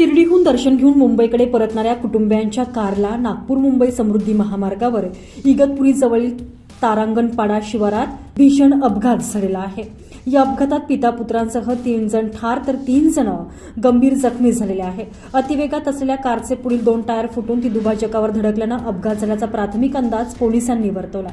शिर्डीहून दर्शन घेऊन मुंबईकडे परतणाऱ्या कुटुंबियांच्या कारला नागपूर मुंबई समृद्धी महामार्गावर इगतपुरी जवळील तारांगणपाडा शिवारात भीषण अपघात झालेला आहे. या अपघातात पिता पुत्रांसह तीन जण ठार तर तीन जण गंभीर जखमी झालेले आहे अतिवेगात असलेल्या कारचे पुढील दोन टायर फुटून ती दुभाजकावर धडकल्यानं अपघात झाल्याचा प्राथमिक अंदाज पोलिसांनी वर्तवला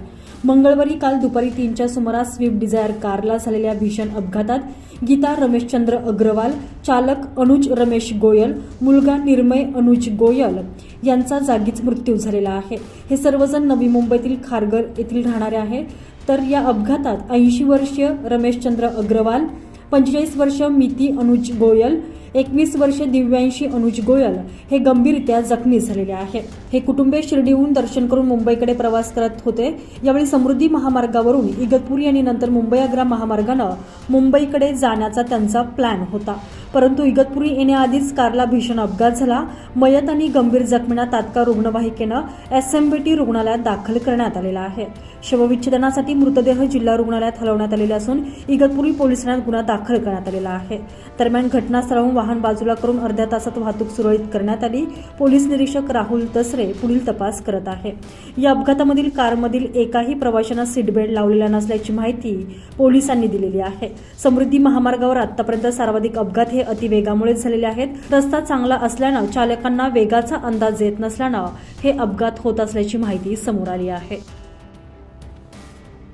मंगळवारी काल दुपारी तीनच्या सुमारास स्विफ्ट डिझायर कारला झालेल्या भीषण अपघातात गीता रमेशचंद्र अग्रवाल चालक अनुज रमेश गोयल मुलगा निर्मय अनुज गोयल यांचा जागीच मृत्यू झालेला आहे. हे सर्वजण नवी मुंबईतील खारघर येथील राहणारे आहे तर या अपघातात ऐंशी वर्षीय रमेशचंद्र अग्रवाल पंचेचाळीस वर्ष मिती अनुज गोयल एकवीस वर्ष दिव्यांशी अनुज गोयल हे गंभीररित्या जखमी झालेले आहे हे कुटुंबे शिर्डीहून दर्शन करून मुंबईकडे प्रवास करत होते. यावेळी समृद्धी महामार्गावरून इगतपुरी आणि नंतर मुंबई आग्रा महामार्गानं मुंबईकडे जाण्याचा त्यांचा प्लॅन होता. परंतु इगतपुरी येण्याआधीच कारला भीषण अपघात झाला. मयत आणि गंभीर जखमींना तात्काळ रुग्णवाहिकेनं एस एम बी टी रुग्णालयात दाखल करण्यात आलेला आहे. शवविच्छेदनासाठी मृतदेह जिल्हा रुग्णालयात हलवण्यात आलेले असून इगतपुरी पोलीस ठाण्यात गुन्हा दाखल करण्यात आलेला आहे. दरम्यान घटनास्थळाहून वाहन बाजूला करून अर्ध्या तासात वाहतूक सुरळीत करण्यात आली. पोलीस निरीक्षक राहुल तसरे पुढील तपास करत आहे. या अपघातामधील कारमधील एकाही प्रवाशांना सीट बेल्ट लावलेला नसल्याची माहिती पोलिसांनी दिलेली आहे. समृद्धी महामार्गावर आतापर्यंत सर्वाधिक अपघात हे अतिवेगामुळे झालेले आहेत. रस्ता चांगला असल्यानं चालकांना वेगाचा अंदाज येत नसल्यानं हे अपघात होत असल्याची माहिती समोर आली आहे.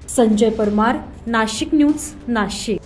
संजय परमार नाशिक न्यूज नाशिक.